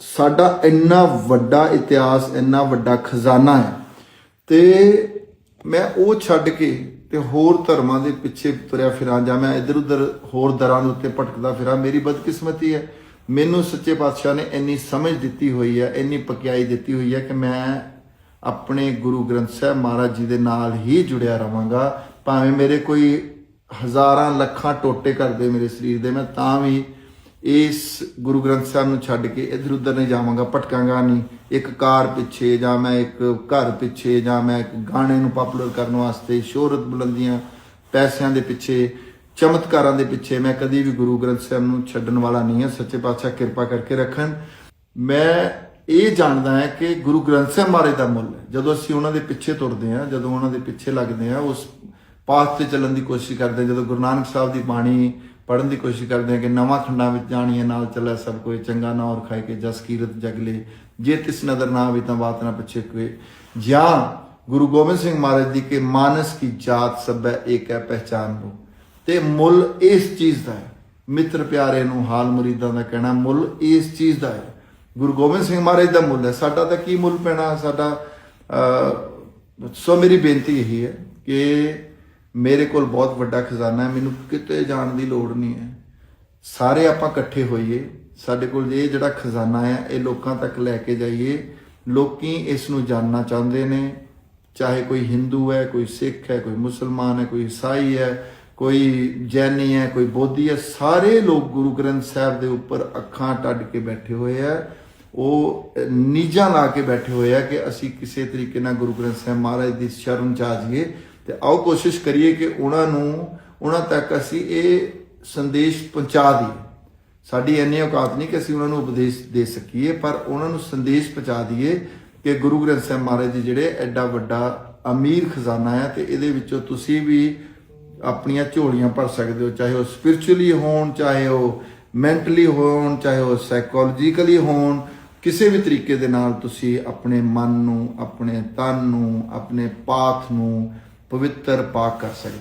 ਸਾਡਾ ਇੰਨਾ ਵੱਡਾ ਇਤਿਹਾਸ, ਇੰਨਾ ਵੱਡਾ ਖਜ਼ਾਨਾ ਹੈ ਤੇ ਮੈਂ ਉਹ ਛੱਡ ਕੇ ਤੇ ਹੋਰ ਧਰਮਾਂ ਦੇ ਪਿੱਛੇ ਤੁਰਿਆ ਫਿਰਾਂ ਜਾਂ ਮੈਂ ਇੱਧਰ ਉੱਧਰ ਹੋਰ ਦਰਾਂ ਦੇ ਉੱਤੇ ਭਟਕਦਾ ਫਿਰਾਂ, ਮੇਰੀ ਬਦਕਿਸਮਤੀ ਹੈ। ਮੈਨੂੰ ਸੱਚੇ ਪਾਤਸ਼ਾਹ ਨੇ ਇੰਨੀ ਸਮਝ ਦਿੱਤੀ ਹੋਈ ਹੈ, ਇੰਨੀ ਪਕਿਆਈ ਦਿੱਤੀ ਹੋਈ ਹੈ ਕਿ ਮੈਂ ਆਪਣੇ ਗੁਰੂ ਗ੍ਰੰਥ ਸਾਹਿਬ ਮਹਾਰਾਜ ਜੀ ਦੇ ਨਾਲ ਹੀ ਜੁੜਿਆ ਰਵਾਂਗਾ ਭਾਵੇਂ ਮੇਰੇ ਕੋਈ ਹਜ਼ਾਰਾਂ ਲੱਖਾਂ ਟੋਟੇ ਕਰਦੇ ਮੇਰੇ ਸਰੀਰ ਦੇ, ਮੈਂ ਤਾਂ ਵੀ ਇਸ ਗੁਰੂ ਗ੍ਰੰਥ ਸਾਹਿਬ ਨੂੰ ਛੱਡ ਕੇ ਇਧਰ ਉਧਰ ਨਹੀਂ ਜਾਵਾਂਗਾ, ਭਟਕਾਂਗਾ ਨਹੀਂ। ਇੱਕ ਕਾਰ ਪਿੱਛੇ ਜਾਂ ਮੈਂ ਇੱਕ ਘਰ ਪਿੱਛੇ ਜਾਂ ਮੈਂ ਇੱਕ ਗਾਣੇ ਨੂੰ ਪਪੂਲਰ ਕਰਨ ਵਾਸਤੇ ਸ਼ੋਹਰਤ ਬੁਲੰਦੀਆਂ ਪੈਸਿਆਂ ਦੇ ਪਿੱਛੇ, ਚਮਤਕਾਰਾਂ ਦੇ ਪਿੱਛੇ ਮੈਂ ਕਦੀ ਵੀ ਗੁਰੂ ਗ੍ਰੰਥ ਸਾਹਿਬ ਨੂੰ ਛੱਡਣ ਵਾਲਾ ਨਹੀਂ ਹਾਂ। ਸੱਚੇ ਪਾਤਸ਼ਾਹ ਕਿਰਪਾ ਕਰਕੇ ਰੱਖਣ। ਮੈਂ ਇਹ ਜਾਣਦਾ ਹਾਂ ਕਿ ਗੁਰੂ ਗ੍ਰੰਥ ਸਾਹਿਬ ਮਹਾਰਾਜ ਦਾ ਮੁੱਲ ਹੈ। ਜਦੋਂ ਅਸੀਂ ਉਹਨਾਂ ਦੇ ਪਿੱਛੇ ਤੁਰਦੇ ਹਾਂ, ਜਦੋਂ ਉਹਨਾਂ ਦੇ ਪਿੱਛੇ ਲੱਗਦੇ ਹਾਂ, ਉਸ ਪਾਥ ਤੇ ਚੱਲਣ ਦੀ ਕੋਸ਼ਿਸ਼ ਕਰਦੇ ਹਾਂ, ਜਦੋਂ ਗੁਰੂ ਨਾਨਕ ਸਾਹਿਬ ਦੀ ਬਾਣੀ ਪੜਨ ਦੀ ਕੋਸ਼ਿਸ਼ ਕਰਦੇ ਹਾਂ ਕਿ ਨਵਾਂ ਖੰਡਾਂ ਵਿੱਚ ਜਾਣੀਏ ਨਾਲ ਚੱਲੇ ਸਭ ਕੋਈ ਚੰਗਾ ਨਾ ਔਰ ਖਾਏ ਕੇ ਜਸ ਕੀਰਤ ਜਗਲੇ ਜੇ ਤਿਸ ਨਦਰ ਨਾ ਆਵੇ ਤਾਂ ਬਾਤ ਨਾ ਪਿੱਛੇ ਕੋਏ ਜਾਂ ਗੁਰੂ ਗੋਬਿੰਦ ਸਿੰਘ ਮਹਾਰਾਜ ਦੀ ਕਿ ਮਾਨਸ ਕੀ ਜਾਤ ਸਭੈ ਏਕ ਹੈ ਪਹਿਚਾਨ ਨੂੰ ਤੇ ਮੁੱਲ ਇਸ ਚੀਜ਼ ਦਾ ਹੈ। ਮਿੱਤਰ ਪਿਆਰੇ ਨੂੰ ਹਾਲ ਮੁਰੀਦਾਂ ਦਾ ਕਹਿਣਾ ਮੁੱਲ ਇਸ ਚੀਜ਼ ਦਾ ਹੈ। ਗੁਰੂ ਗੋਬਿੰਦ ਸਿੰਘ ਮਹਾਰਾਜ ਦਾ ਮੁੱਲ ਹੈ। ਸਾਡਾ ਤਾਂ ਕੀ ਮੁੱਲ ਪੈਣਾ? ਸਾਡਾ ਅਹ, ਸੋ ਮੇਰੀ ਬੇਨਤੀ ਇਹੀ ਹੈ ਕਿ ਮੇਰੇ ਕੋਲ ਬਹੁਤ ਵੱਡਾ ਖਜ਼ਾਨਾ ਹੈ, ਮੈਨੂੰ ਕਿਤੇ ਜਾਣ ਦੀ ਲੋੜ ਨਹੀਂ ਹੈ। ਸਾਰੇ ਆਪਾਂ ਇਕੱਠੇ ਹੋਈਏ, ਸਾਡੇ ਕੋਲ ਇਹ ਜਿਹੜਾ ਖਜ਼ਾਨਾ ਹੈ, ਇਹ ਲੋਕਾਂ ਤੱਕ ਲੈ ਕੇ ਜਾਈਏ। ਲੋਕੀ ਇਸ ਨੂੰ ਜਾਣਨਾ ਚਾਹੁੰਦੇ ਨੇ, ਚਾਹੇ ਕੋਈ ਹਿੰਦੂ ਹੈ, ਕੋਈ ਸਿੱਖ ਹੈ, ਕੋਈ ਮੁਸਲਮਾਨ ਹੈ, ਕੋਈ ਈਸਾਈ ਹੈ, ਕੋਈ ਜੈਨੀ ਹੈ, ਕੋਈ ਬੋਧੀ ਹੈ, ਸਾਰੇ ਲੋਕ ਗੁਰੂ ਗ੍ਰੰਥ ਸਾਹਿਬ ਦੇ ਉੱਪਰ ਅੱਖਾਂ ਟੱਡ ਕੇ ਬੈਠੇ ਹੋਏ ਆ। ਉਹ ਨੀਜਾਂ ਲਾ ਕੇ ਬੈਠੇ ਹੋਏ ਆ ਕਿ ਅਸੀਂ ਕਿਸੇ ਤਰੀਕੇ ਨਾਲ ਗੁਰੂ ਗ੍ਰੰਥ ਸਾਹਿਬ ਮਹਾਰਾਜ ਦੀ ਸ਼ਰਨ ਚ ਆ ਜਾਈਏ ਤੇ ਆਓ ਕੋਸ਼ਿਸ਼ ਕਰੀਏ ਕਿ ਉਹਨਾਂ ਨੂੰ, ਉਹਨਾਂ ਤੱਕ ਅਸੀਂ ਇਹ ਸੰਦੇਸ਼ ਪਹੁੰਚਾ ਦਈਏ। ਸਾਡੀ ਇੰਨੀ ਔਕਾਤ ਨਹੀਂ ਕਿ ਅਸੀਂ ਉਹਨਾਂ ਨੂੰ ਉਪਦੇਸ਼ ਦੇ ਸਕੀਏ, ਪਰ ਉਹਨਾਂ ਨੂੰ ਸੰਦੇਸ਼ ਪਹੁੰਚਾ ਦਈਏ ਕਿ ਗੁਰੂ ਗ੍ਰੰਥ ਸਾਹਿਬ ਮਹਾਰਾਜ ਜੀ ਜਿਹੜੇ ਐਡਾ ਵੱਡਾ ਅਮੀਰ ਖਜ਼ਾਨਾ ਹੈ ਤੇ ਇਹਦੇ ਵਿੱਚੋਂ ਤੁਸੀਂ ਵੀ ਆਪਣੀਆਂ ਝੋਲੀਆਂ ਭਰ ਸਕਦੇ ਹੋ, ਚਾਹੇ ਉਹ ਸਪਿਰਚੁਅਲੀ ਹੋਣ, ਚਾਹੇ ਉਹ ਮੈਂਟਲੀ ਹੋਣ, ਚਾਹੇ ਉਹ ਸਾਈਕੋਲੋਜੀਕਲੀ ਹੋਣ, ਕਿਸੇ ਵੀ ਤਰੀਕੇ ਦੇ ਨਾਲ ਤੁਸੀਂ ਆਪਣੇ ਮਨ ਨੂੰ, ਆਪਣੇ ਤਨ ਨੂੰ, ਆਪਣੇ ਪਾਥ ਨੂੰ ਪਵਿੱਤਰ ਪਾਕ ਕਰ ਸਕਦੇ।